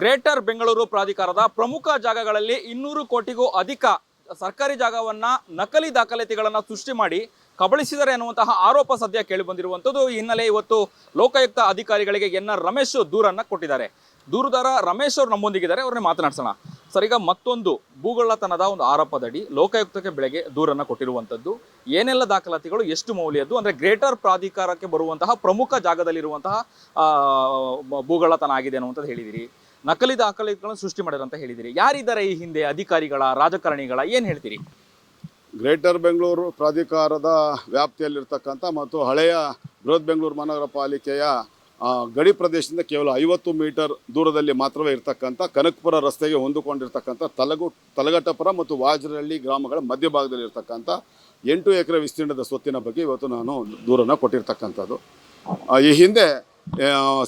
Greater Bengaluru ಪ್ರಾಧಿಕಾರದ ಪ್ರಮುಖ ಜಾಗಗಳಲ್ಲಿ ಇನ್ನೂರು ಕೋಟಿಗೂ ಅಧಿಕ ಸರ್ಕಾರಿ ಜಾಗವನ್ನ ನಕಲಿ ದಾಖಲಾತಿಗಳನ್ನ ಸೃಷ್ಟಿ ಮಾಡಿ ಕಬಳಿಸಿದರೆ ಎನ್ನುವಂತಹ ಆರೋಪ ಸದ್ಯ ಕೇಳಿ ಈ ಹಿನ್ನೆಲೆ ಇವತ್ತು ಲೋಕಾಯುಕ್ತ ಅಧಿಕಾರಿಗಳಿಗೆ ಎನ್ನ ರಮೇಶ್ ದೂರನ್ನ ಕೊಟ್ಟಿದ್ದಾರೆ. ದೂರುದಾರ ರಮೇಶ್ ಅವರು ನಮ್ಮೊಂದಿಗಿದ್ದಾರೆ, ಅವ್ರನ್ನ ಮಾತನಾಡ್ಸೋಣ. ಸರಿಗ ಮತ್ತೊಂದು ಭೂಗಳ್ಳತನದ ಒಂದು ಆರೋಪದಡಿ ಲೋಕಾಯುಕ್ತಕ್ಕೆ ಬೆಳಗ್ಗೆ ದೂರನ್ನ ಕೊಟ್ಟಿರುವಂಥದ್ದು. ಏನೆಲ್ಲ ದಾಖಲಾತಿಗಳು, ಎಷ್ಟು ಮೌಲ್ಯದ್ದು, ಅಂದ್ರೆ ಗ್ರೇಟರ್ ಪ್ರಾಧಿಕಾರಕ್ಕೆ ಬರುವಂತಹ ಪ್ರಮುಖ ಜಾಗದಲ್ಲಿರುವಂತಹ ಭೂಗಳ್ಳತನ ಆಗಿದೆ ಅನ್ನುವಂಥದ್ದು ಹೇಳಿದಿರಿ. ನಕಲಿ ದಾಖಲೆಗಳನ್ನು ಸೃಷ್ಟಿ ಮಾಡಿದ್ರು ಅಂತ ಹೇಳಿದಿರಿ. ಯಾರಿದ್ದಾರೆ ಈ ಹಿಂದೆ ಅಧಿಕಾರಿಗಳ, ರಾಜಕಾರಣಿಗಳ, ಏನು ಹೇಳ್ತೀರಿ? ಗ್ರೇಟರ್ ಬೆಂಗಳೂರು ಪ್ರಾಧಿಕಾರದ ವ್ಯಾಪ್ತಿಯಲ್ಲಿರ್ತಕ್ಕಂಥ ಮತ್ತು ಹಳೆಯ ಬೃಹತ್ ಬೆಂಗಳೂರು ಮಹಾನಗರ ಪಾಲಿಕೆಯ ಗಡಿ ಪ್ರದೇಶದಿಂದ ಕೇವಲ ಐವತ್ತು ಮೀಟರ್ ದೂರದಲ್ಲಿ ಮಾತ್ರವೇ ಇರತಕ್ಕಂಥ ಕನಕಪುರ ರಸ್ತೆಗೆ ಹೊಂದಿಕೊಂಡಿರ್ತಕ್ಕಂಥ ತಲಗು ತಲಗಟ್ಟಪುರ ಮತ್ತು ವಾಜರಹಳ್ಳಿ ಗ್ರಾಮಗಳ ಮಧ್ಯಭಾಗದಲ್ಲಿ ಇರ್ತಕ್ಕಂಥ ಎಂಟು ಎಕರೆ ವಿಸ್ತೀರ್ಣದ ಸ್ವತ್ತಿನ ಬಗ್ಗೆ ಇವತ್ತು ನಾನು ದೂರನ್ನು ಕೊಟ್ಟಿರ್ತಕ್ಕಂಥದ್ದು. ಈ ಹಿಂದೆ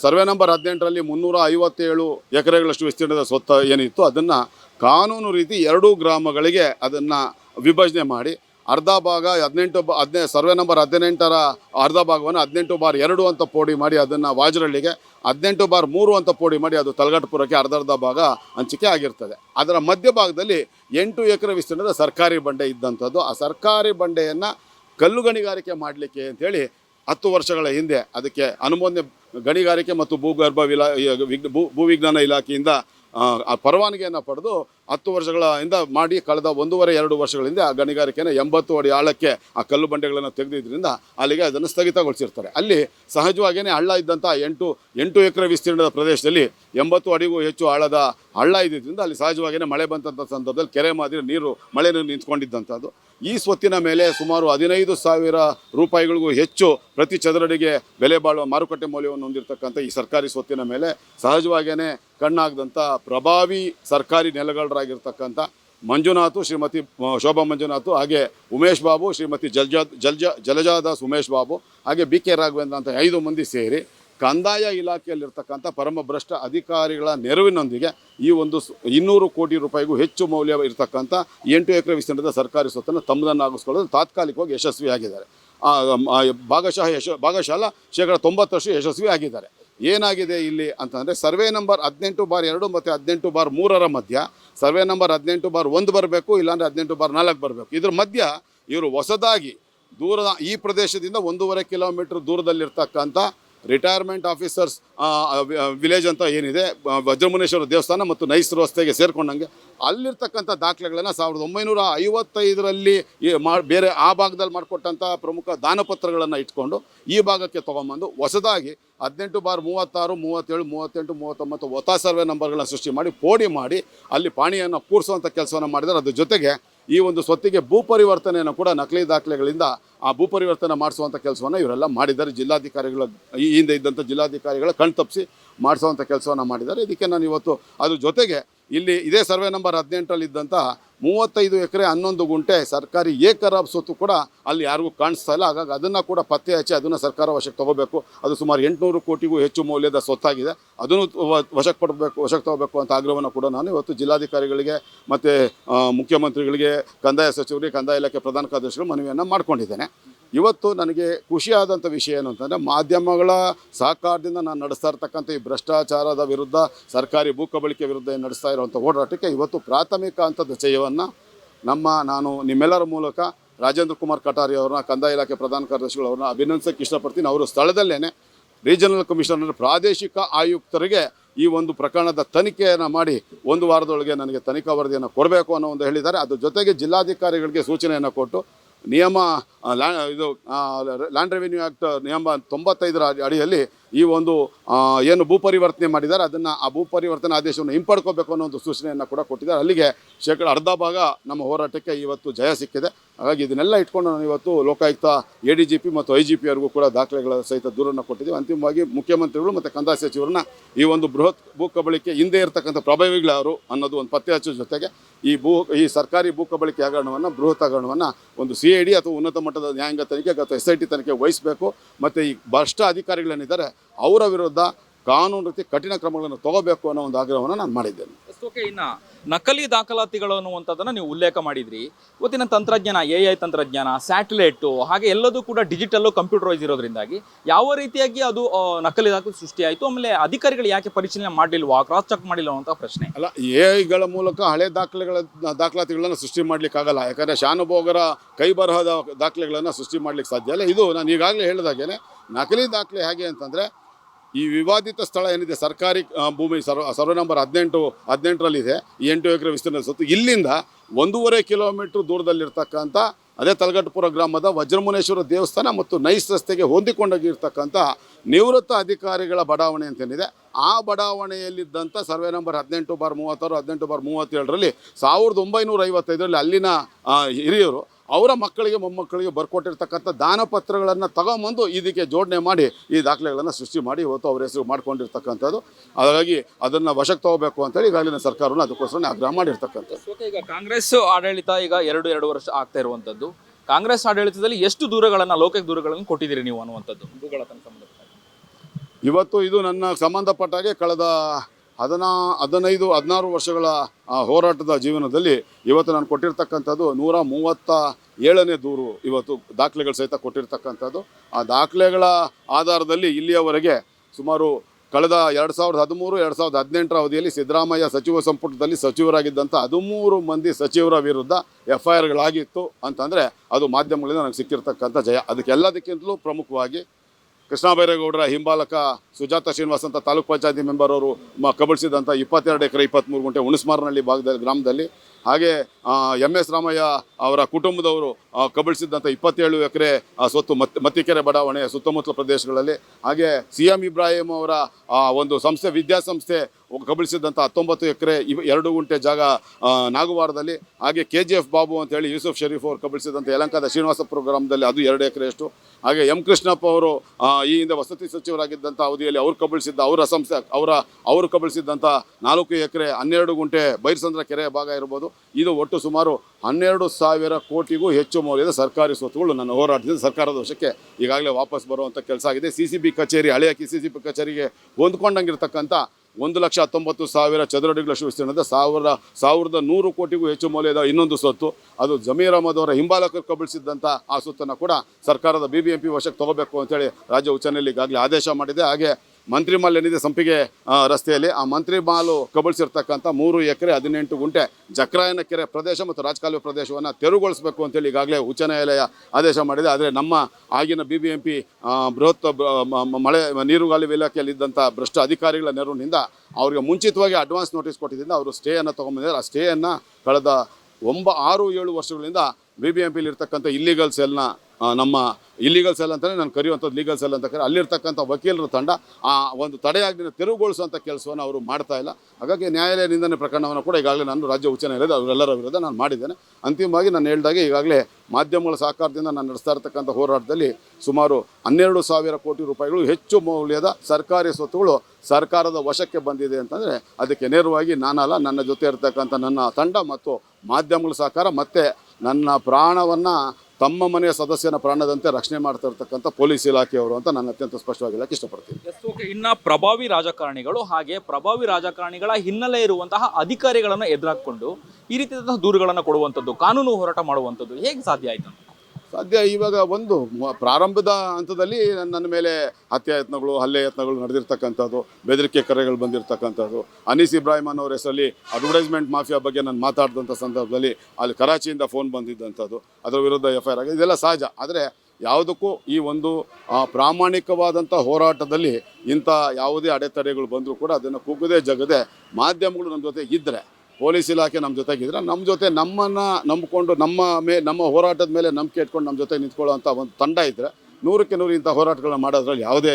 ಸರ್ವೆ ನಂಬರ್ ಹದಿನೆಂಟರಲ್ಲಿ ಮುನ್ನೂರ ಐವತ್ತೇಳು ಎಕರೆಗಳಷ್ಟು ವಿಸ್ತೀರ್ಣದ ಸ್ವತ್ತು ಏನಿತ್ತು, ಅದನ್ನು ಕಾನೂನು ರೀತಿ ಎರಡೂ ಗ್ರಾಮಗಳಿಗೆ ಅದನ್ನು ವಿಭಜನೆ ಮಾಡಿ, ಅರ್ಧ ಭಾಗ ಹದಿನೆಂಟು ಬ, ಹದಿನೈ, ಸರ್ವೆ ನಂಬರ್ ಹದಿನೆಂಟರ ಅರ್ಧ ಭಾಗವನ್ನು ಹದಿನೆಂಟು ಬಾರ್ ಎರಡು ಅಂತ ಪೋಡಿ ಮಾಡಿ ಅದನ್ನು ವಾಜರಳ್ಳಿಗೆ, ಹದಿನೆಂಟು ಬಾರ್ ಮೂರು ಅಂತ ಪೋಡಿ ಮಾಡಿ ಅದು ತಲಗಟ್ಟಪುರಕ್ಕೆ ಅರ್ಧ ಅರ್ಧ ಭಾಗ ಹಂಚಿಕೆ ಆಗಿರ್ತದೆ. ಅದರ ಮಧ್ಯಭಾಗದಲ್ಲಿ ಎಂಟು ಎಕರೆ ವಿಸ್ತೀರ್ಣದ ಸರ್ಕಾರಿ ಬಂಡೆ ಇದ್ದಂಥದ್ದು ಆ ಸರ್ಕಾರಿ ಬಂಡೆಯನ್ನು ಕಲ್ಲು ಗಣಿಗಾರಿಕೆ ಮಾಡಲಿಕ್ಕೆ ಅಂತೇಳಿ ಹತ್ತು ವರ್ಷಗಳ ಹಿಂದೆ ಅದಕ್ಕೆ ಅನುಮೋದನೆ ಗಣಿಗಾರಿಕೆ ಮತ್ತು ಭೂಗರ್ಭ ವಿಲಾ ಭೂ ಭೂವಿಜ್ಞಾನ ಇಲಾಖೆಯಿಂದ ಆ, ಪರವಾನಗಿಯನ್ನು ಪಡೆದು ಹತ್ತು ವರ್ಷಗಳ ಹಿಂದ ಮಾಡಿ ಕಳೆದ ಒಂದೂವರೆ ಎರಡು ವರ್ಷಗಳಿಂದ ಆ ಗಣಿಗಾರಿಕೆಯನ್ನು ಎಂಬತ್ತು ಅಡಿ ಆಳಕ್ಕೆ ಆ ಕಲ್ಲು ಬಂಡೆಗಳನ್ನು ತೆಗೆದಿದ್ದರಿಂದ ಅಲ್ಲಿಗೆ ಅದನ್ನು ಸ್ಥಗಿತಗೊಳಿಸಿರ್ತಾರೆ. ಅಲ್ಲಿ ಸಹಜವಾಗಿಯೇ ಹಳ್ಳ ಇದ್ದಂಥ ಎಂಟು ಎಂಟು ಎಕರೆ ವಿಸ್ತೀರ್ಣದ ಪ್ರದೇಶದಲ್ಲಿ ಎಂಬತ್ತು ಅಡಿಗೂ ಹೆಚ್ಚು ಆಳದ ಹಳ್ಳ ಇದ್ದಿದ್ದರಿಂದ ಅಲ್ಲಿ ಸಹಜವಾಗಿಯೇ ಮಳೆ ಬಂದಂಥ ಸಂದರ್ಭದಲ್ಲಿ ಕೆರೆ ಮಾದರಿ ನೀರು ಮಳೆ ನೀರು ನಿಂತ್ಕೊಂಡಿದ್ದಂಥದ್ದು ಈ ಸ್ವತ್ತಿನ ಮೇಲೆ ಸುಮಾರು ಹದಿನೈದು ಸಾವಿರ ರೂಪಾಯಿಗಳಿಗೂ ಹೆಚ್ಚು ಪ್ರತಿ ಚದರಡಿಗೆ ಬೆಲೆ ಬಾಳುವ ಮಾರುಕಟ್ಟೆ ಮೌಲ್ಯವನ್ನು ಹೊಂದಿರತಕ್ಕಂಥ ಈ ಸರ್ಕಾರಿ ಸ್ವತ್ತಿನ ಮೇಲೆ ಸಹಜವಾಗಿಯೇ ಕಣ್ಣಾಗದಂಥ ಪ್ರಭಾವಿ ಸರ್ಕಾರಿ ನೆಲಗಳರಾಗಿರ್ತಕ್ಕಂಥ ಮಂಜುನಾಥು, ಶ್ರೀಮತಿ ಶೋಭಾ ಮಂಜುನಾಥು, ಹಾಗೆ ಉಮೇಶ್ ಬಾಬು, ಶ್ರೀಮತಿ ಜಲ್ಜಾ, ಜಲ್ಜ ಜಲಜಾದಾಸ್ ಉಮೇಶ್ ಬಾಬು, ಹಾಗೆ ಬಿ ಕೆ ರಾಘವೇಂದ್ರ ಅಂತ ಐದು ಮಂದಿ ಸೇರಿ ಕಂದಾಯ ಇಲಾಖೆಯಲ್ಲಿರ್ತಕ್ಕಂಥ ಪರಮಭ್ರಷ್ಟ ಅಧಿಕಾರಿಗಳ ನೆರವಿನೊಂದಿಗೆ ಈ ಒಂದು ಇನ್ನೂರು ಕೋಟಿ ರೂಪಾಯಿಗೂ ಹೆಚ್ಚು ಮೌಲ್ಯ ಇರತಕ್ಕಂಥ ಎಂಟು ಎಕರೆ ವಿಸ್ತೀರ್ಣದ ಸರ್ಕಾರಿ ಸ್ವತ್ತನ್ನು ತಮ್ಮದನ್ನಾಗಿಸ್ಕೊಳ್ಳೋದು ತಾತ್ಕಾಲಿಕವಾಗಿ ಯಶಸ್ವಿಯಾಗಿದ್ದಾರೆ ಭಾಗಶಃ ಯಶ, ಭಾಗಶಃ ಅಲ್ಲ ಶೇಕಡ ತೊಂಬತ್ತರಷ್ಟು ಯಶಸ್ವಿ ಆಗಿದ್ದಾರೆ. ಏನಾಗಿದೆ ಇಲ್ಲಿ ಅಂತಂದರೆ ಸರ್ವೆ ನಂಬರ್ ಹದಿನೆಂಟು ಬಾರ್ ಎರಡು ಮತ್ತು ಹದಿನೆಂಟು ಬಾರ್ ಮೂರರ ಮಧ್ಯ ಸರ್ವೆ ನಂಬರ್ ಹದಿನೆಂಟು ಬಾರ್ ಒಂದು ಬರಬೇಕು, ಇಲ್ಲಾಂದರೆ ಹದಿನೆಂಟು ಬಾರ್ ನಾಲ್ಕು ಬರಬೇಕು. ಇದ್ರ ಮಧ್ಯ ಇವರು ಹೊಸದಾಗಿ ದೂರದ ಈ ಪ್ರದೇಶದಿಂದ ಒಂದೂವರೆ ಕಿಲೋಮೀಟ್ರ್ ದೂರದಲ್ಲಿರ್ತಕ್ಕಂಥ ರಿಟೈರ್ಮೆಂಟ್ ಆಫೀಸರ್ಸ್ ವಿಲೇಜ್ ಅಂತ ಏನಿದೆ ವಜ್ರಮುನೇಶ್ವರ ದೇವಸ್ಥಾನ ಮತ್ತು ನೈಸ್ ರಸ್ತೆಗೆ ಸೇರಿಕೊಂಡಂಗೆ ಅಲ್ಲಿರ್ತಕ್ಕಂಥ ದಾಖಲೆಗಳನ್ನು ಸಾವಿರದ ಒಂಬೈನೂರ ಐವತ್ತೈದರಲ್ಲಿ ಬೇರೆ ಆ ಭಾಗದಲ್ಲಿ ಮಾಡಿಕೊಟ್ಟಂಥ ಪ್ರಮುಖ ದಾನಪತ್ರಗಳನ್ನು ಇಟ್ಕೊಂಡು ಈ ಭಾಗಕ್ಕೆ ತೊಗೊಂಬಂದು ಹೊಸದಾಗಿ ಹದಿನೆಂಟು ಬಾರ್ ಮೂವತ್ತಾರು, ಮೂವತ್ತೇಳು, ಮೂವತ್ತೆಂಟು, ಮೂವತ್ತೊಂಬತ್ತು ಹೊಸ ಸರ್ವೆ ನಂಬರ್ಗಳನ್ನು ಸೃಷ್ಟಿ ಮಾಡಿ, ಪೋಡಿ ಮಾಡಿ ಅಲ್ಲಿ ಪಾಣಿಯನ್ನು ಕೂರಿಸುವಂಥ ಕೆಲಸವನ್ನು ಮಾಡಿದರೆ ಅದ್ರ ಜೊತೆಗೆ ಈ ಒಂದು ಸ್ವತ್ತಿಗೆ ಭೂ ಪರಿವರ್ತನೆಯನ್ನು ಕೂಡ ನಕಲಿ ದಾಖಲೆಗಳಿಂದ ಆ ಭೂ ಪರಿವರ್ತನೆ ಮಾಡಿಸುವಂಥ ಕೆಲಸವನ್ನು ಇವರೆಲ್ಲ ಮಾಡಿದ್ದಾರೆ. ಜಿಲ್ಲಾಧಿಕಾರಿಗಳ ಈ ಹಿಂದೆ ಇದ್ದಂಥ ಜಿಲ್ಲಾಧಿಕಾರಿಗಳ ಕಣ್ತಪ್ಪಿಸಿ ಮಾಡಿಸುವಂಥ ಕೆಲಸವನ್ನು ಮಾಡಿದ್ದಾರೆ. ಇದಕ್ಕೆ ನಾನು ಇವತ್ತು ಅದ್ರ ಜೊತೆಗೆ ಇಲ್ಲಿ ಇದೇ ಸರ್ವೆ ನಂಬರ್ ಹದಿನೆಂಟರಲ್ಲಿ ಇದ್ದಂಥ ಮೂವತ್ತೈದು ಎಕರೆ ಹನ್ನೊಂದು ಗುಂಟೆ ಸರ್ಕಾರಿ ಏಕರ ಸೊತ್ತು ಕೂಡ ಅಲ್ಲಿ ಯಾರಿಗೂ ಕಾಣಿಸ್ತಾ ಇಲ್ಲ. ಹಾಗಾಗಿ ಅದನ್ನು ಕೂಡ ಪತ್ತೆ ಹಚ್ಚಿ ಅದನ್ನು ಸರ್ಕಾರ ವಶಕ್ಕೆ ತಗೋಬೇಕು. ಅದು ಸುಮಾರು ಎಂಟುನೂರು ಕೋಟಿಗೂ ಹೆಚ್ಚು ಮೌಲ್ಯದ ಸೊತ್ತಾಗಿದೆ ಅದನ್ನು ವಶಕ್ಕೆ ಪಡಬೇಕು ವಶಕ್ಕೆ ತಗೋಬೇಕು ಅಂತ ಆಗ್ರಹವನ್ನು ಕೂಡ ನಾನು ಇವತ್ತು ಜಿಲ್ಲಾಧಿಕಾರಿಗಳಿಗೆ ಮತ್ತು ಮುಖ್ಯಮಂತ್ರಿಗಳಿಗೆ, ಕಂದಾಯ ಸಚಿವರಿಗೆ, ಕಂದಾಯ ಇಲಾಖೆ ಪ್ರಧಾನ ಕಾರ್ಯದರ್ಶಿಗಳು ಮನವಿಯನ್ನು ಮಾಡ್ಕೊಂಡಿದ್ದೇನೆ. ಇವತ್ತು ನನಗೆ ಖುಷಿಯಾದಂಥ ವಿಷಯ ಏನು ಅಂತಂದರೆ ಮಾಧ್ಯಮಗಳ ಸಹಕಾರದಿಂದ ನಾನು ನಡೆಸ್ತಾ ಇರ್ತಕ್ಕಂಥ ಈ ಭ್ರಷ್ಟಾಚಾರದ ವಿರುದ್ಧ, ಸರ್ಕಾರಿ ಭೂ ಕಬಳಿಕೆ ವಿರುದ್ಧ ಏನು ನಡೆಸ್ತಾ ಇರುವಂಥ ಹೋರಾಟಕ್ಕೆ ಇವತ್ತು ಪ್ರಾಥಮಿಕ ಹಂತದ ಜಯವನ್ನು ನಮ್ಮ ನಾನು ನಿಮ್ಮೆಲ್ಲರ ಮೂಲಕ ರಾಜೇಂದ್ರ ಕುಮಾರ್ ಕಟಾರಿ ಅವ್ರನ್ನ, ಕಂದಾಯ ಇಲಾಖೆ ಪ್ರಧಾನ ಕಾರ್ಯದರ್ಶಿಗಳವ್ರನ್ನ ಅಭಿನಂದಿಸೋಕ್ಕೆ ಇಷ್ಟಪಡ್ತೀನಿ. ಅವರು ಸ್ಥಳದಲ್ಲೇ ರೀಜನಲ್ ಕಮಿಷನರ್ ಪ್ರಾದೇಶಿಕ ಆಯುಕ್ತರಿಗೆ ಈ ಒಂದು ಪ್ರಕರಣದ ತನಿಖೆಯನ್ನು ಮಾಡಿ ಒಂದು ವಾರದೊಳಗೆ ನನಗೆ ತನಿಖಾ ವರದಿಯನ್ನು ಕೊಡಬೇಕು ಅನ್ನೋ ಒಂದು ಹೇಳಿದ್ದಾರೆ. ಅದ್ರ ಜೊತೆಗೆ ಜಿಲ್ಲಾಧಿಕಾರಿಗಳಿಗೆ ಸೂಚನೆಯನ್ನು ಕೊಟ್ಟು ನಿಯಮ ಲ್ಯಾ, ಇದು ಲ್ಯಾಂಡ್ ರೆವಿನ್ಯೂ ಆ್ಯಕ್ಟ್ ನಿಯಮ ತೊಂಬತ್ತೈದರ ಅಡಿ- ಅಡಿಯಲ್ಲಿ ಈ ಒಂದು ಏನು ಭೂ ಪರಿವರ್ತನೆ ಮಾಡಿದ್ದಾರೆ, ಅದನ್ನು ಆ ಭೂ ಪರಿವರ್ತನೆ ಆದೇಶವನ್ನು ಹಿಂಪಡ್ಕೋಬೇಕು ಅನ್ನೋ ಒಂದು ಸೂಚನೆಯನ್ನು ಕೂಡ ಕೊಟ್ಟಿದ್ದಾರೆ. ಅಲ್ಲಿಗೆ ಶೇಕಡ ಅರ್ಧ ಭಾಗ ನಮ್ಮ ಹೋರಾಟಕ್ಕೆ ಇವತ್ತು ಜಯ ಸಿಕ್ಕಿದೆ. ಹಾಗಾಗಿ ಇದನ್ನೆಲ್ಲ ಇಟ್ಕೊಂಡು ನಾನು ಇವತ್ತು Lokayukta A D G P ಮತ್ತು ಐ ಜಿ ಪಿ ಅವ್ರಿಗೂ ಕೂಡ ದಾಖಲೆಗಳ ಸಹಿತ ದೂರನ್ನು ಕೊಟ್ಟಿದ್ದೀವಿ. ಅಂತಿಮವಾಗಿ ಮುಖ್ಯಮಂತ್ರಿಗಳು ಮತ್ತು ಕಂದಾಯ ಸಚಿವರನ್ನ ಈ ಒಂದು ಬೃಹತ್ ಭೂ ಕಬಳಿಕೆ ಹಿಂದೆ ಇರತಕ್ಕಂಥ ಪ್ರಭಾವಿಗಳು ಯಾರು ಅನ್ನೋದು ಒಂದು ಪತ್ತೆ ಹಚ್ಚೋ ಜೊತೆಗೆ ಈ ಭೂ, ಈ ಸರ್ಕಾರಿ ಭೂ ಕಬಳಿಕೆ ಹಗರಣವನ್ನು, ಬೃಹತ್ ಹಗರಣವನ್ನು ಒಂದು ಸಿ ಐ ಡಿ ಅಥವಾ ಉನ್ನತ ಮಟ್ಟದ ನ್ಯಾಯಾಂಗ ತನಿಖೆ ಅಥವಾ ಎಸ್ ಐ ಟಿ ತನಿಖೆ ವಹಿಸಬೇಕು. ಮತ್ತು ಈ ಭ್ರಷ್ಟ ಅಧಿಕಾರಿಗಳೇನಿದ್ದಾರೆ, ಅವರ ವಿರುದ್ಧ ಕಾನೂನು ರೀತಿ ಕಠಿಣ ಕ್ರಮಗಳನ್ನು ತಗೋಬೇಕು ಅನ್ನೋ ಒಂದು ಆಗ್ರಹವನ್ನು ನಾನು ಮಾಡಿದ್ದೇನೆ. ಓಕೆ ಇನ್ನ ನಕಲಿ ದಾಖಲಾತಿಗಳು ಅನ್ನುವಂಥದ್ದನ್ನು ನೀವು ಉಲ್ಲೇಖ ಮಾಡಿದ್ರಿ. ಇವತ್ತಿನ ತಂತ್ರಜ್ಞಾನ ಎ ಐ ತಂತ್ರಜ್ಞಾನ ಸ್ಯಾಟಲೈಟು ಹಾಗೆ ಎಲ್ಲದೂ ಕೂಡ ಡಿಜಿಟಲ್ಲು ಕಂಪ್ಯೂಟರೈಸ್ ಇರೋದ್ರಿಂದಾಗಿ ಯಾವ ರೀತಿಯಾಗಿ ಅದು ನಕಲಿ ದಾಖಲೆ ಸೃಷ್ಟಿಯಾಯಿತು ಆಮೇಲೆ ಅಧಿಕಾರಿಗಳು ಯಾಕೆ ಪರಿಶೀಲನೆ ಮಾಡಲಿಲ್ವಾ? ಕ್ರಾಸ್ ಚೆಕ್ ಮಾಡಿಲ್ಲ ಅಂತ ಪ್ರಶ್ನೆ. ಅಲ್ಲ ಎ ಐಗಳ ಮೂಲಕ ಹಳೆ ದಾಖಲೆಗಳ ದಾಖಲಾತಿಗಳನ್ನು ಸೃಷ್ಟಿ ಮಾಡ್ಲಿಕ್ಕಾಗಲ್ಲ ಯಾಕಂದರೆ ಶಾನುಭೋಗರ ಕೈ ಬರಹದ ದಾಖಲೆಗಳನ್ನು ಸೃಷ್ಟಿ ಮಾಡ್ಲಿಕ್ಕೆ ಸಾಧ್ಯ ಅಲ್ಲ ಇದು ನಾನು ಈಗಾಗಲೇ ಹೇಳಿದಾಗೇನೆ ನಕಲಿ ದಾಖಲೆ ಹೇಗೆ ಅಂತಂದರೆ ಈ ವಿವಾದಿತ ಸ್ಥಳ ಏನಿದೆ, ಸರ್ಕಾರಿ ಭೂಮಿ ಸರ್ವ, ಸರ್ವೆ ನಂಬರ್ ಹದಿನೆಂಟು, ಹದಿನೆಂಟರಲ್ಲಿದೆ, ಈ ಎಂಟು ಎಕರೆ ವಿಸ್ತೀರ್ಣ ಸುತ್ತು. ಇಲ್ಲಿಂದ ಒಂದೂವರೆ ಕಿಲೋಮೀಟ್ರ್ ದೂರದಲ್ಲಿರ್ತಕ್ಕಂಥ, ಅದೇ ತಲಗಟ್ಟಪುರ ಗ್ರಾಮದ ವಜ್ರಮುನೇಶ್ವರ ದೇವಸ್ಥಾನ ಮತ್ತು ನೈಸ್ ರಸ್ತೆಗೆ ಹೊಂದಿಕೊಂಡಾಗಿರ್ತಕ್ಕಂಥ ನಿವೃತ್ತ ಅಧಿಕಾರಿಗಳ ಬಡಾವಣೆ ಅಂತೇನಿದೆ ಆ ಬಡಾವಣೆಯಲ್ಲಿದ್ದಂಥ ಸರ್ವೆ ನಂಬರ್ ಹದಿನೆಂಟು ಬಾರ್ ಮೂವತ್ತಾರು, ಹದಿನೆಂಟು ಬಾರ್ ಮೂವತ್ತೇಳರಲ್ಲಿ ಸಾವಿರದ ಒಂಬೈನೂರ ಐವತ್ತೈದರಲ್ಲಿ ಅಲ್ಲಿನ ಹಿರಿಯರು ಅವರ ಮಕ್ಕಳಿಗೆ ಮೊಮ್ಮಕ್ಕಳಿಗೆ ಬರ್ಕೊಟ್ಟಿರ್ತಕ್ಕಂಥ ದಾನಪತ್ರಗಳನ್ನು ತಗೊಂಬಂದು ಇದಕ್ಕೆ ಜೋಡಣೆ ಮಾಡಿ ಈ ದಾಖಲೆಗಳನ್ನು ಸೃಷ್ಟಿ ಮಾಡಿ ಇವತ್ತು ಅವರ ಹೆಸರು ಮಾಡ್ಕೊಂಡಿರ್ತಕ್ಕಂಥದ್ದು. ಹಾಗಾಗಿ ಅದನ್ನು ವಶಕ್ಕೆ ತಗೋಬೇಕು ಅಂತೇಳಿ ಈಗಾಗಲೇ ಸರ್ಕಾರವನ್ನು ಅದಕ್ಕೋಸ್ಕರ ಆಗ್ರಹ ಮಾಡಿರ್ತಕ್ಕಂಥದ್ದು. ಈಗ ಕಾಂಗ್ರೆಸ್ ಆಡಳಿತ ಈಗ ಎರಡು ಎರಡು ವರ್ಷ ಆಗ್ತಾ ಇರುವಂಥದ್ದು. ಕಾಂಗ್ರೆಸ್ ಆಡಳಿತದಲ್ಲಿ ಎಷ್ಟು ದೂರಗಳನ್ನು ಲೋಕಕ್ಕೆ ದೂರಗಳನ್ನು ಕೊಟ್ಟಿದ್ದೀರಿ ನೀವು ಅನ್ನುವಂಥದ್ದು ಇವತ್ತು ಇದು ನನ್ನ ಸಂಬಂಧಪಟ್ಟಾಗೆ ಕಳೆದ ಹದಿನಾ, ಹದಿನೈದು, ಹದಿನಾರು ವರ್ಷಗಳ ಹೋರಾಟದ ಜೀವನದಲ್ಲಿ ಇವತ್ತು ನಾನು ಕೊಟ್ಟಿರ್ತಕ್ಕಂಥದ್ದು ನೂರ ಮೂವತ್ತ ಏಳನೇ ದೂರು ಇವತ್ತು ದಾಖಲೆಗಳು ಸಹಿತ ಕೊಟ್ಟಿರ್ತಕ್ಕಂಥದ್ದು. ಆ ದಾಖಲೆಗಳ ಆಧಾರದಲ್ಲಿ ಇಲ್ಲಿಯವರೆಗೆ ಸುಮಾರು ಕಳೆದ ಎರಡು ಸಾವಿರದ ಹದಿಮೂರು, ಎರಡು ಸಾವಿರದ ಹದಿನೆಂಟರ ಅವಧಿಯಲ್ಲಿ ಸಿದ್ದರಾಮಯ್ಯ ಸಚಿವ ಸಂಪುಟದಲ್ಲಿ ಸಚಿವರಾಗಿದ್ದಂಥ ಹದಿಮೂರು ಮಂದಿ ಸಚಿವರ ವಿರುದ್ಧ ಎಫ್ ಐ ಆರ್ಗಳಾಗಿತ್ತು ಅಂತಂದರೆ ಅದು ಮಾಧ್ಯಮಗಳಿಂದ ನನಗೆ ಸಿಕ್ಕಿರ್ತಕ್ಕಂಥ ಜಯ. ಅದಕ್ಕೆಲ್ಲದಕ್ಕಿಂತಲೂ ಪ್ರಮುಖವಾಗಿ ಕೃಷ್ಣ ಬೈರೇಗೌಡರ ಹಿಂಬಾಲಕ ಸುಜಾತ ಶ್ರೀನಿವಾಸ್ ಅಂತ ತಾಲೂಕ್ ಪಂಚಾಯತಿ ಮೆಂಬರ್ ಅವರು ಕಬಳಿಸಿದಂಥ ಇಪ್ಪತ್ತೆರಡು ಎಕರೆ ಇಪ್ಪತ್ತ್ಮೂರು ಗುಂಟೆ ಹುಣಸ್ಮಾರ್ನಹಳ್ಳಿ ಭಾಗದಲ್ಲಿ ಗ್ರಾಮದಲ್ಲಿ ಹಾಗೆ ಎಂ ಎಸ್ ರಾಮಯ್ಯ ಅವರ ಕುಟುಂಬದವರು ಕಬಳಿಸಿದಂಥ ಇಪ್ಪತ್ತೇಳು ಎಕರೆ ಸ್ವತ್ತು ಮತ್, ಮತ್ತಿಕೆರೆ ಬಡಾವಣೆ ಸುತ್ತಮುತ್ತಲ ಪ್ರದೇಶಗಳಲ್ಲಿ, ಹಾಗೆ ಸಿ ಎಂ ಇಬ್ರಾಹಿಂ ಅವರ ಒಂದು ಸಂಸ್ಥೆ, ವಿದ್ಯಾಸಂಸ್ಥೆ ಕಬಳಿಸಿದಂಥ ಹತ್ತೊಂಬತ್ತು ಎಕರೆ ಎರಡು ಗುಂಟೆ ಜಾಗ ನಾಗವಾರದಲ್ಲಿ, ಹಾಗೆ ಕೆ ಜಿ ಎಫ್ ಬಾಬು ಅಂತೇಳಿ ಯೂಸುಫ್ ಶರೀಫ್ ಅವರು ಕಬಳಿಸಿದಂಥ ಯಲಂಕದ ಶ್ರೀನಿವಾಸಪುರ ಗ್ರಾಮದಲ್ಲಿ ಅದು ಎರಡು ಎಕರೆಯಷ್ಟು. ಹಾಗೆ ಎಂ ಕೃಷ್ಣಪ್ಪ ಅವರು ಈ ಹಿಂದೆ ವಸತಿ ಸಚಿವರಾಗಿದ್ದಂಥ ಅವಧಿಯಲ್ಲಿ ಅವರು ಕಬಳಿಸಿದ್ದ, ಅವರ ಸಂಸ್ಥೆ, ಅವರ, ಅವರು ಕಬಳಿಸಿದ್ದಂಥ ನಾಲ್ಕು ಎಕರೆ, ಹನ್ನೆರಡು ಗುಂಟೆ ಬೈರ್ಸಂದ್ರ ಕೆರೆ ಭಾಗ ಇರ್ಬೋದು. ಇದು ಒಟ್ಟು ಸುಮಾರು ಹನ್ನೆರಡು ಸಾವಿರ ಕೋಟಿಗೂ ಹೆಚ್ಚು ಮೌಲ್ಯದ ಸರ್ಕಾರಿ ಸ್ವತ್ತುಗಳು ನನ್ನ ಹೋರಾಟದಿಂದ ಸರ್ಕಾರದ ವಶಕ್ಕೆ ಈಗಾಗಲೇ ವಾಪಸ್ ಬರುವಂಥ ಕೆಲಸ ಆಗಿದೆ. ಸಿ ಸಿ ಬಿ ಕಚೇರಿ, ಹಳೆಯ ಸಿ ಸಿ ಬಿ ಕಚೇರಿಗೆ ಹೊಂದ್ಕೊಂಡಂಗಿರ್ತಕ್ಕಂಥ ಒಂದು ಲಕ್ಷ ಹತ್ತೊಂಬತ್ತು ಸಾವಿರ ಚದುರಡಿಗಳಷ್ಟು ವಿಸ್ತೀರ್ಣದ ಸಾವಿರ, ಸಾವಿರದ ನೂರು ಕೋಟಿಗೂ ಹೆಚ್ಚು ಮೌಲ್ಯದ ಇನ್ನೊಂದು ಸ್ವತ್ತು. ಅದು ಜಮೀರ್ ಅಹಮದ್ ಅವರ ಹಿಂಬಾಲಕರು ಕಬಳಿಸಿದ್ದಂಥ ಆ ಸ್ವತ್ತನ್ನು ಕೂಡ ಸರ್ಕಾರದ ಬಿ ಬಿ ಎಂ ಪಿ ವಶಕ್ಕೆ ತಗೋಬೇಕು ಅಂತೇಳಿ ರಾಜ್ಯ ಉಚ್ಚ ಈಗಾಗಲೇ ಆದೇಶ ಮಾಡಿದೆ. ಹಾಗೆ ಮಂತ್ರಿ ಮಾಲ್ ಏನಿದೆ ಸಂಪಿಗೆ ರಸ್ತೆಯಲ್ಲಿ ಆ ಮಂತ್ರಿ ಮಾಲು ಕಬಳಿಸಿರ್ತಕ್ಕಂಥ ಮೂರು ಎಕರೆ ಹದಿನೆಂಟು ಗುಂಟೆ ಜಕ್ರಾಯನ ಕೆರೆ ಪ್ರದೇಶ ಮತ್ತು ರಾಜಕಾಲುವೆ ಪ್ರದೇಶವನ್ನು ತೆರವುಗೊಳಿಸಬೇಕು ಅಂತೇಳಿ ಈಗಾಗಲೇ ಉಚ್ಚ ನ್ಯಾಯಾಲಯ ಆದೇಶ ಮಾಡಿದೆ. ಆದರೆ ನಮ್ಮ ಆಗಿನ ಬಿ ಬಿ ಎಂ ಪಿ ಬೃಹತ್ ಮಳೆ, ನೀರುಗಾಲಿ ಇಲಾಖೆಯಲ್ಲಿದ್ದಂಥ ಭ್ರಷ್ಟ ಅಧಿಕಾರಿಗಳ ನೆರವಿನಿಂದ ಅವರಿಗೆ ಮುಂಚಿತವಾಗಿ ಅಡ್ವಾನ್ಸ್ ನೋಟಿಸ್ ಕೊಟ್ಟಿದ್ದರಿಂದ ಅವರು ಸ್ಟೇಯನ್ನು ತೊಗೊಂಬಂದಿದ್ದಾರೆ. ಆ ಸ್ಟೇಯನ್ನು ಕಳೆದ ಒಂಬ, ಆರು, ಏಳು ವರ್ಷಗಳಿಂದ ಬಿ ಬಿ ಎಂ ಪಿಲಿ ಇರ್ತಕ್ಕಂಥ ಇಲ್ಲಿಗಲ್ ಸೆಲ್ನ ನಮ್ಮ ಇಲ್ಲಿಗಲ್ ಸೆಲ್ ಅಂತಲೇ ನಾನು ಕರೆಯುವಂಥದ್ದು ಲೀಗಲ್ ಸೆಲ್ ಅಂತ ಕರೆ ಅಲ್ಲಿರ್ತಕ್ಕಂಥ ವಕೀಲರ ತಂಡ ಆ ಒಂದು ತಡೆಯಾಗ್ದಿನ ತೆರವುಗೊಳಿಸುವಂಥ ಕೆಲಸವನ್ನು ಅವರು ಮಾಡ್ತಾ ಇಲ್ಲ. ಹಾಗಾಗಿ ನ್ಯಾಯಾಲಯ ನಿಂದನೆ ಪ್ರಕರಣವನ್ನು ಕೂಡ ಈಗಾಗಲೇ ನಾನು ರಾಜ್ಯ ಉಚ್ಚ ನ್ಯಾಯಾಲಯದ ಅವರೆಲ್ಲರ ವಿರುದ್ಧ ನಾನು ಮಾಡಿದ್ದೇನೆ. ಅಂತಿಮವಾಗಿ ನಾನು ಹೇಳಿದಾಗೆ ಈಗಾಗಲೇ ಮಾಧ್ಯಮಗಳ ಸಹಕಾರದಿಂದ ನಾನು ನಡೆಸ್ತಾ ಇರ್ತಕ್ಕಂಥ ಹೋರಾಟದಲ್ಲಿ ಸುಮಾರು ಹನ್ನೆರಡು ಸಾವಿರ ಕೋಟಿ ರೂಪಾಯಿಗಳು ಹೆಚ್ಚು ಮೌಲ್ಯದ ಸರ್ಕಾರಿ ಸ್ವತ್ತುಗಳು ಸರ್ಕಾರದ ವಶಕ್ಕೆ ಬಂದಿದೆ ಅಂತಂದರೆ ಅದಕ್ಕೆ ನೇರವಾಗಿ ನಾನಲ್ಲ, ನನ್ನ ಜೊತೆ ಇರತಕ್ಕಂಥ ನನ್ನ ತಂಡ ಮತ್ತು ಮಾಧ್ಯಮಗಳ ಸಹಕಾರ ಮತ್ತು ನನ್ನ ಪ್ರಾಣವನ್ನು ತಮ್ಮ ಮನೆಯ ಸದಸ್ಯನ ಪ್ರಾಣದಂತೆ ರಕ್ಷಣೆ ಮಾಡ್ತಾ ಇರ್ತಕ್ಕಂಥ ಪೊಲೀಸ್ ಇಲಾಖೆಯವರು ಅಂತ ನಾನು ಅತ್ಯಂತ ಸ್ಪಷ್ಟವಾಗಿ ಹೇಳಕ್ಕೆ ಇಷ್ಟಪಡ್ತೀನಿ. ಎಸ್ ಇನ್ನ ಪ್ರಭಾವಿ ರಾಜಕಾರಣಿಗಳು ಹಾಗೆ ಪ್ರಭಾವಿ ರಾಜಕಾರಣಿಗಳ ಹಿನ್ನೆಲೆ ಇರುವಂತಹ ಅಧಿಕಾರಿಗಳನ್ನು ಎದುರಾಕೊಂಡು ಈ ರೀತಿಯಾದಂತಹ ದೂರುಗಳನ್ನು ಕೊಡುವಂಥದ್ದು, ಕಾನೂನು ಹೋರಾಟ ಮಾಡುವಂಥದ್ದು ಹೇಗೆ ಸಾಧ್ಯ ಆಯ್ತು? ಸದ್ಯ ಇವಾಗ ಒಂದು ಪ್ರಾರಂಭದ ಹಂತದಲ್ಲಿ ನನ್ನ ನನ್ನ ಮೇಲೆ ಹತ್ಯೆ ಯತ್ನಗಳು ಹಲ್ಲೆ ಯತ್ನಗಳು ನಡೆದಿರ್ತಕ್ಕಂಥದ್ದು, ಬೆದರಿಕೆ ಕರೆಗಳು ಬಂದಿರತಕ್ಕಂಥದ್ದು. ಅನೀಸ್ ಇಬ್ರಾಹಿಮನ್ ಅವರ ಹೆಸರಲ್ಲಿ ಅಡ್ವರ್ಟೈಸ್ಮೆಂಟ್ ಮಾಫಿಯಾ ಬಗ್ಗೆ ನಾನು ಮಾತಾಡಿದಂಥ ಸಂದರ್ಭದಲ್ಲಿ ಅಲ್ಲಿ ಕರಾಚಿಯಿಂದ ಫೋನ್ ಬಂದಿದ್ದಂಥದ್ದು, ಅದರ ವಿರುದ್ಧ ಎಫ್ ಐ ಆರ್ ಇದೆಲ್ಲ ಸಹಜ. ಆದರೆ ಯಾವುದಕ್ಕೂ ಈ ಒಂದು ಪ್ರಾಮಾಣಿಕವಾದಂಥ ಹೋರಾಟದಲ್ಲಿ ಇಂಥ ಯಾವುದೇ ಅಡೆತಡೆಗಳು ಬಂದರೂ ಕೂಡ ಅದನ್ನು ಕುಗ್ಗದೆ ಜಗದೆ ಮಾಧ್ಯಮಗಳು ನಮ್ಮ ಜೊತೆ ಇದ್ದರೆ ಪೊಲೀಸ್ ಇಲಾಖೆ ನಮ್ಮ ಜೊತೆಗಿದ್ರೆ ನಮ್ಮ ಜೊತೆ ನಮ್ಮನ್ನು ನಂಬಿಕೊಂಡು ನಮ್ಮ ಮೇ, ನಮ್ಮ ಹೋರಾಟದ ಮೇಲೆ ನಂಬಿಕೆ ಇಟ್ಕೊಂಡು ನಮ್ಮ ಜೊತೆ ನಿಂತ್ಕೊಳ್ಳೋಂಥ ಒಂದು ತಂಡ ಇದ್ದರೆ ನೂರಕ್ಕೆ ನೂರು ಇಂಥ ಹೋರಾಟಗಳನ್ನ ಮಾಡೋದ್ರಲ್ಲಿ ಯಾವುದೇ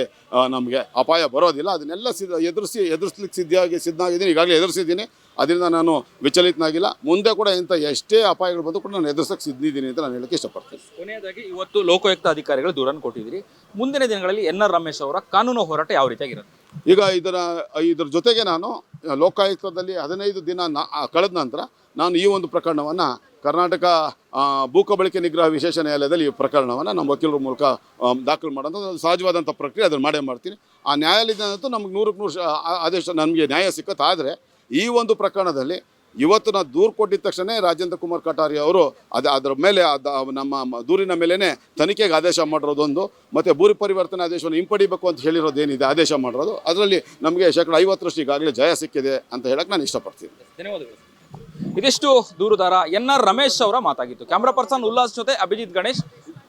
ನಮಗೆ ಅಪಾಯ ಬರೋದಿಲ್ಲ. ಅದನ್ನೆಲ್ಲ ಸಿದ್ಧ, ಎದುರಿಸಿ, ಎದುರಿಸ್ಲಿಕ್ಕೆ ಸಿದ್ಧಾಗಿ ಸಿದ್ಧನಾಗಿದ್ದೀನಿ ಈಗಾಗಲೇ ಎದುರಿಸಿದ್ದೀನಿ. ಅದರಿಂದ ನಾನು ವಿಚಲಿತನಾಗಿಲ್ಲ. ಮುಂದೆ ಕೂಡ ಇಂಥ ಎಷ್ಟೇ ಅಪಾಯಗಳು ಬಂದು ಕೂಡ ನಾನು ಎದುರಿಸೋಕೆ ಸಿದ್ಧಿದ್ದೀನಿ ಅಂತ ನಾನು ಹೇಳಕ್ಕೆ ಇಷ್ಟಪಡ್ತೀನಿ. ಕೊನೆಯದಾಗಿ ಇವತ್ತು ಲೋಕಾಯುಕ್ತ ಅಧಿಕಾರಿಗಳು ದೂರನ್ನು ಕೊಟ್ಟಿದ್ದೀರಿ. ಮುಂದಿನ ದಿನಗಳಲ್ಲಿ ಎನ್ ಆರ್ ರಮೇಶ್ ಅವರ ಕಾನೂನು ಹೋರಾಟ ಯಾವ ರೀತಿಯಾಗಿರುತ್ತೆ? ಈಗ ಇದರ ಇದ್ರ ಜೊತೆಗೆ ನಾನು ಲೋಕಾಯುಕ್ತದಲ್ಲಿ ಹದಿನೈದು ದಿನ ನಾ ಕಳೆದ ನಂತರ ನಾನು ಈ ಒಂದು ಪ್ರಕರಣವನ್ನು ಕರ್ನಾಟಕ ಭೂಕಬಳಿಕೆ ನಿಗ್ರಹ ವಿಶೇಷ ನ್ಯಾಯಾಲಯದಲ್ಲಿ ಈ ಪ್ರಕರಣವನ್ನು ನಮ್ಮ ವಕೀಲರ ಮೂಲಕ ದಾಖಲು ಮಾಡೋಂಥ ಒಂದು ಸಹಜವಾದಂಥ ಪ್ರಕ್ರಿಯೆ ಅದನ್ನು ಮಾಡೇ ಮಾಡ್ತೀನಿ. ಆ ನ್ಯಾಯಾಲಯದಂತೂ ನಮ್ಗೆ ನೂರಕ್ಕೆ ನೂರು ಆದೇಶ ನಮಗೆ ನ್ಯಾಯ ಸಿಕ್ಕತ್ತೆ. ಆದರೆ ಈ ಒಂದು ಪ್ರಕರಣದಲ್ಲಿ ಇವತ್ತು ನಾವು ದೂರು ಕೊಟ್ಟಿದ ತಕ್ಷಣ ರಾಜೇಂದ್ರ ಕುಮಾರ್ ಕಟಾರಿ ಅವರು ಅದು ಅದರ ಮೇಲೆ ಅದ ನಮ್ಮ ದೂರಿನ ಮೇಲೇ ತನಿಖೆಗೆ ಆದೇಶ ಮಾಡಿರೋದೊಂದು, ಮತ್ತು ಭೂರಿ ಪರಿವರ್ತನೆ ಆದೇಶವನ್ನು ಹಿಂಪಡಿಬೇಕು ಅಂತ ಹೇಳಿರೋದು ಏನಿದೆ ಆದೇಶ ಮಾಡಿರೋದು, ಅದರಲ್ಲಿ ನಮಗೆ ಶೇಕಡ ಐವತ್ತರಷ್ಟು ಈಗಾಗಲೇ ಜಯ ಸಿಕ್ಕಿದೆ ಅಂತ ಹೇಳಕ್ಕೆ ನಾನು ಇಷ್ಟಪಡ್ತೀನಿ. ಧನ್ಯವಾದಗಳು. ಇದಿಷ್ಟು ದೂರುದಾರ ಎನ್ ಆರ್ ರಮೇಶ್ ಅವರ ಮಾತಾಗಿತ್ತು. ಕ್ಯಾಮ್ರಾ ಪರ್ಸನ್ ಉಲ್ಲಾಸ್ ಜೊತೆ ಅಭಿಜಿತ್ ಗಣೇಶ್.